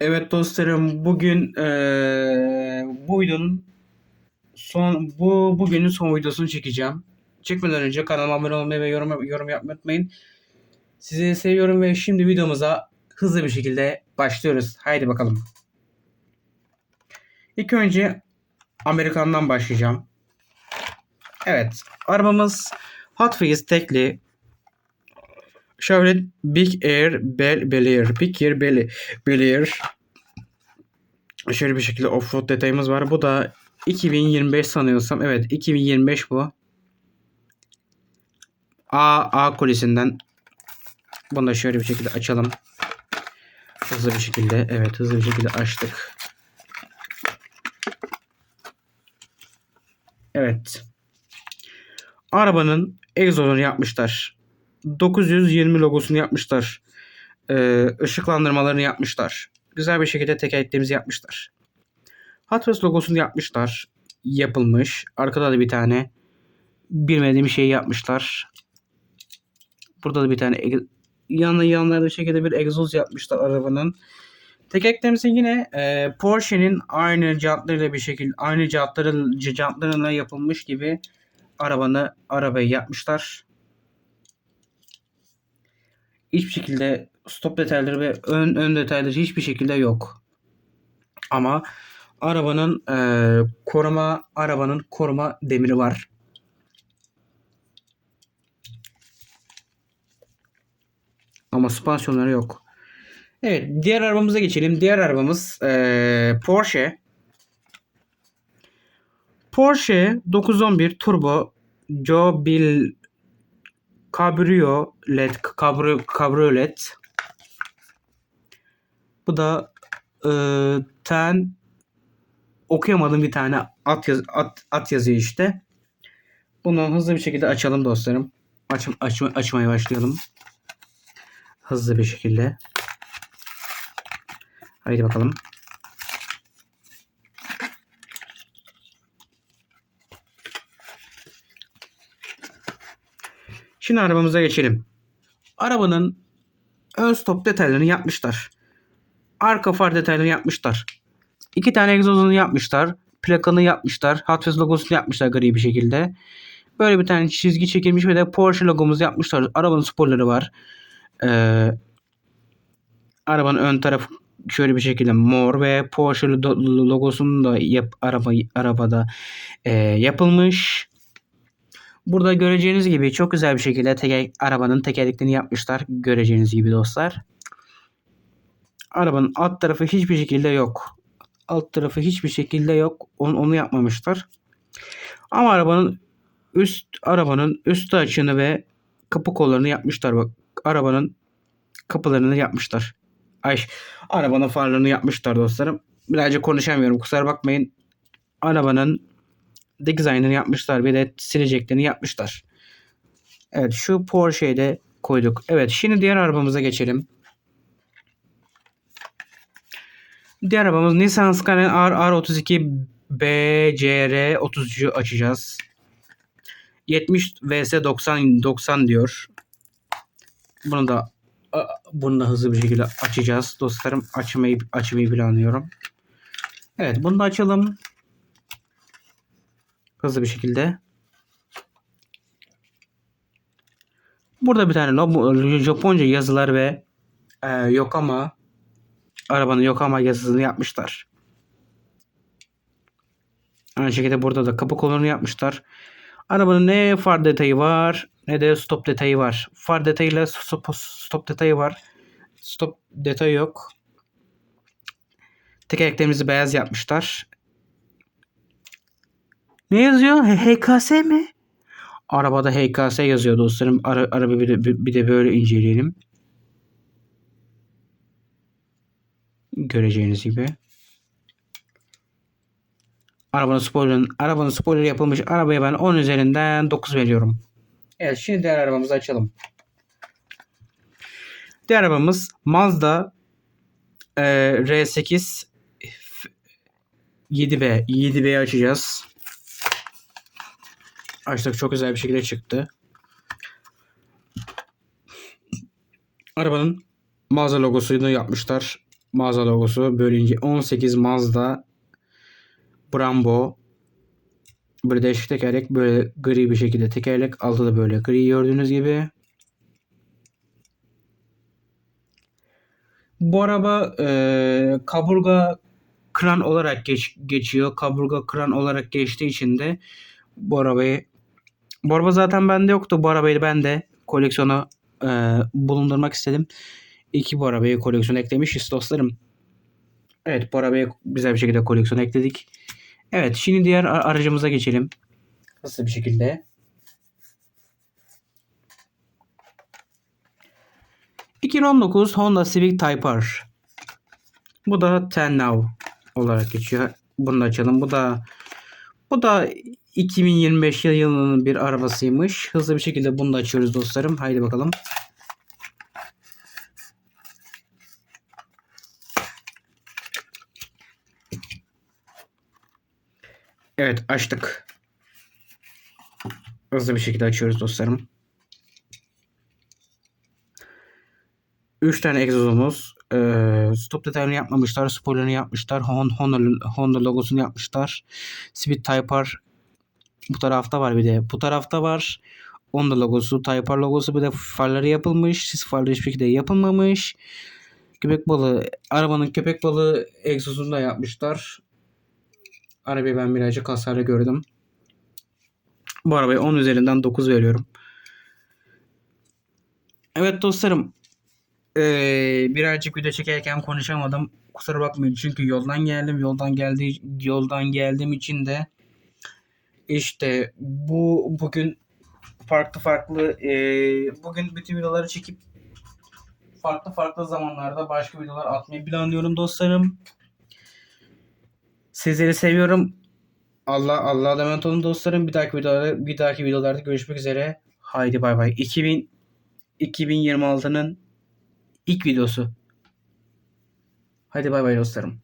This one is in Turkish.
Evet dostlarım bugün eee, bu videonun son bu bugünün son videosunu çekeceğim. Çekmeden önce kanalıma abone olmayı ve yorum yorum yapmayı unutmayın. Sizi seviyorum ve şimdi videomuza hızlı bir şekilde başlıyoruz. Haydi bakalım. İlk önce Amerikan'dan başlayacağım. Evet, arabamız Hot Wheels tekli Chevrolet Big Air Bel Bel Air Big Air Bel Bel Air Şöyle bir şekilde offroad detayımız var. Bu da 2025 sanıyorsam. Evet 2025 bu. A, A kulisinden. Bunu da şöyle bir şekilde açalım. Hızlı bir şekilde. Evet hızlı bir şekilde açtık. Evet. Arabanın egzozunu yapmışlar. 920 logosunu yapmışlar. Ee, ışıklandırmalarını yapmışlar. Güzel bir şekilde tekerleklerimizi yapmışlar. Hot Wheels logosunu yapmışlar. Yapılmış. Arkada da bir tane bilmediğim şeyi yapmışlar. Burada da bir tane yanı yanlarda şekilde bir egzoz yapmışlar arabanın. Tekerleklerimizin yine e, Porsche'nin aynı jantlarıyla bir şekilde aynı jantları jantlarına yapılmış gibi arabanı arabayı yapmışlar. Hiçbir şekilde stop detayları ve ön ön detayları hiçbir şekilde yok. Ama arabanın e, koruma arabanın koruma demiri var. Ama süspansiyonları yok. Evet, diğer arabamıza geçelim. Diğer arabamız e, Porsche. Porsche 911 Turbo Joe Bill Cabriolet Cabrio, Cabriolet. Bu da e, ten okuyamadığım bir tane at, yaz, at, at yazıyor işte. Bunu hızlı bir şekilde açalım dostlarım. Aç, aç, açmaya başlayalım. Hızlı bir şekilde. Haydi bakalım. Şimdi arabamıza geçelim. Arabanın ön stop detaylarını yapmışlar. Arka far detaylarını yapmışlar. İki tane egzozunu yapmışlar. Plakanı yapmışlar. Hot Wheels logosunu yapmışlar gri bir şekilde. Böyle bir tane çizgi çekilmiş ve de Porsche logomuzu yapmışlar. Arabanın sporları var. Ee, arabanın ön tarafı şöyle bir şekilde mor ve Porsche lo- logosunun da yap, araba, arabada e, yapılmış. Burada göreceğiniz gibi çok güzel bir şekilde teker, arabanın tekerleklerini yapmışlar. Göreceğiniz gibi dostlar. Arabanın alt tarafı hiçbir şekilde yok. Alt tarafı hiçbir şekilde yok. Onu, onu yapmamışlar. Ama arabanın üst arabanın üst açını ve kapı kollarını yapmışlar. Bak arabanın kapılarını yapmışlar. Ay arabanın farlarını yapmışlar dostlarım. Birazcık konuşamıyorum. Kusura bakmayın. Arabanın dizaynını yapmışlar ve de sileceklerini yapmışlar. Evet şu Porsche'yi de koyduk. Evet şimdi diğer arabamıza geçelim. Diğer arabamız Nissan Skyline R R32 BCR 33'ü açacağız. 70 vs 90 90 diyor. Bunu da bunu da hızlı bir şekilde açacağız. Dostlarım açmayı açmayı planlıyorum. Evet bunu da açalım. Hızlı bir şekilde. Burada bir tane logo- Japonca yazılar ve e, Yokama arabanın Yokama yazısını yapmışlar. Aynı şekilde burada da kapı kolunu yapmışlar. Arabanın ne far detayı var ne de stop detayı var. Far detayıyla stop, stop detayı var. Stop detayı yok. Tekerleklerimizi beyaz yapmışlar. Ne yazıyor? HKS mi? Arabada HKS yazıyor dostlarım. Ara, araba bir de, bir de böyle inceleyelim. Göreceğiniz gibi. Arabanın spoiler, arabanın spoiler yapılmış. Arabaya ben 10 üzerinden 9 veriyorum. Evet şimdi diğer arabamızı açalım. Diğer arabamız Mazda e, R8 7B. 7B'yi açacağız. Açtık çok güzel bir şekilde çıktı. Arabanın mağaza logosunu yapmışlar. Mazda logosu bölünce 18 Mazda Brembo böyle değişik tekerlek böyle gri bir şekilde tekerlek altı da böyle gri gördüğünüz gibi. Bu araba e, kaburga kran olarak geç, geçiyor. Kaburga kran olarak geçtiği için de bu arabayı bu araba zaten bende yoktu. Bu arabayı ben de koleksiyona e, bulundurmak istedim. İki bu arabayı koleksiyona eklemişiz dostlarım. Evet bu arabayı güzel bir şekilde koleksiyona ekledik. Evet şimdi diğer aracımıza geçelim. Hızlı bir şekilde. ...2019 Honda Civic Type R. Bu da Ten Now olarak geçiyor. Bunu da açalım. Bu da bu da 2025 yılının bir arabasıymış. Hızlı bir şekilde bunu da açıyoruz dostlarım. Haydi bakalım. Evet açtık. Hızlı bir şekilde açıyoruz dostlarım. 3 tane egzozumuz. Ee, stop detayını yapmamışlar. Spoilerını yapmışlar. Hon- Honda, Honda logosunu yapmışlar. Speed Type R bu tarafta var bir de. Bu tarafta var. Honda logosu, Type R logosu bir de farları yapılmış. Sis farları hiçbir şekilde yapılmamış. Köpek balığı, arabanın köpek balığı egzozunu da yapmışlar. Arabayı ben birazcık hasarlı gördüm. Bu arabaya 10 üzerinden 9 veriyorum. Evet dostlarım. Ee, birazcık video çekerken konuşamadım. Kusura bakmayın çünkü yoldan geldim. Yoldan geldiği yoldan geldiğim için de işte bu bugün farklı farklı e, bugün bütün videoları çekip farklı farklı zamanlarda başka videolar atmayı planlıyorum dostlarım. Sizleri seviyorum. Allah Allah'a emanet olun dostlarım. Bir dahaki videolarda bir dahaki videolarda görüşmek üzere. Haydi bay bay. 2000 2026'nın ilk videosu. Haydi bay bay dostlarım.